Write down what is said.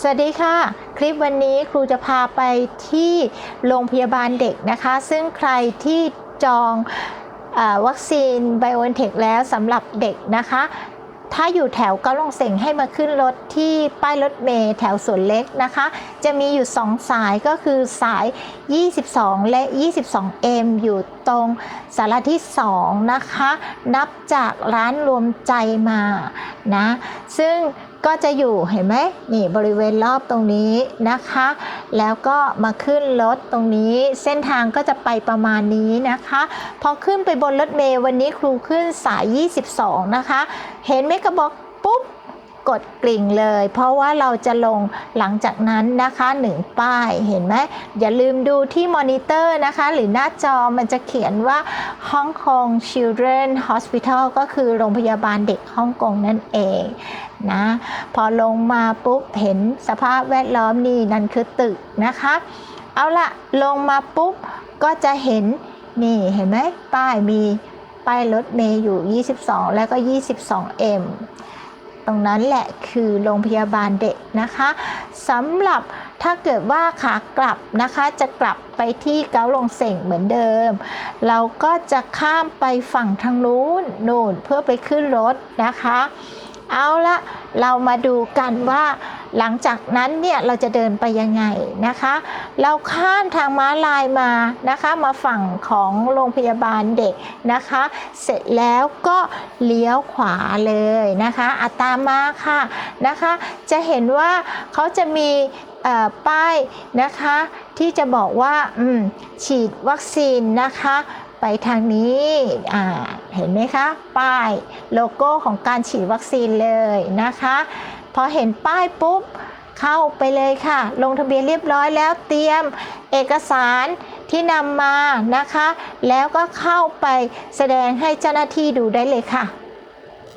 สวัสดีค่ะ คลิปวันนี้ครูจะพาไปที่โรงพยาบาลเด็กนะคะ ซึ่งใครที่จองอวัคซีนไบโอเทคแล้วสำหรับเด็กนะคะ ถ้าอยู่แถวก็ลงเสงให้มาขึ้นรถที่ป้ายรถเมล์แถวสวนเล็กนะคะ จะมีอยู่ 2 สายก็คือสาย 22 และ 22M อยู่ตรงสาระที่ 2 นะคะ นับจากร้านรวมใจมานะ ซึ่ง ก็จะอยู่เห็นไหมนี่บริเวณรอบตรงนี้นะคะ แล้วก็มาขึ้นรถตรงนี้เส้นทางก็จะไปประมาณนี้นะคะ พอขึ้นไปบนรถเมล์วันนี้ครูขึ้นสาย 22 นะคะ เห็นไหมกระบอก กดกลิ่งเลย เพราะว่าเราจะลงหลังจากนั้นนะคะหนึ่งป้ายเห็นไหมอย่าลืมดูที่มอนิเตอร์นะคะ หรือหน้าจอมันจะเขียนว่า Hong Kong Children Hospital ก็คือโรงพยาบาลเด็กฮ่องกงนั่นเองนะพอลงมาปุ๊บเห็นสภาพแวดล้อมนี่นั่นคือตึกนะคะ เอาละลงมาปุ๊บก็จะเห็นนี่เห็นไหมป้ายมีป้ายรถเมย์อยู่ 22 แล้วก็ 22M ตรงนั้นแหละคือโรงพยาบาลเด็กนะคะสำหรับถ้าเกิดว่าขากลับนะคะจะกลับไปที่เกาลงเส่งเหมือนเดิม เราก็จะข้ามไปฝั่งทางนู้นนู่นเพื่อไปขึ้นรถนะคะ เอาละเรามาดูกันว่าหลังจากนั้นเนี่ยเราจะเดินไปยังไงนะคะ เราข้ามทางม้าลายมานะคะ มาฝั่งของโรงพยาบาลเด็กนะคะ เสร็จแล้วก็เลี้ยวขวาเลยนะคะอาตามมาค่ะนะคะ จะเห็นว่าเขาจะมีป้ายนะคะที่จะบอกว่าฉีดวัคซีนนะคะ ไปทางนี้เห็นไหมคะป้ายโลโก้ของการฉีดวัคซีนเลยนะคะ พอเห็นป้ายปุ๊บเข้าไปเลยค่ะ ลงทะเบียนเรียบร้อยแล้วเตรียมเอกสารที่นำมานะคะ แล้วก็เข้าไปแสดงให้เจ้าหน้าที่ดูได้เลยค่ะ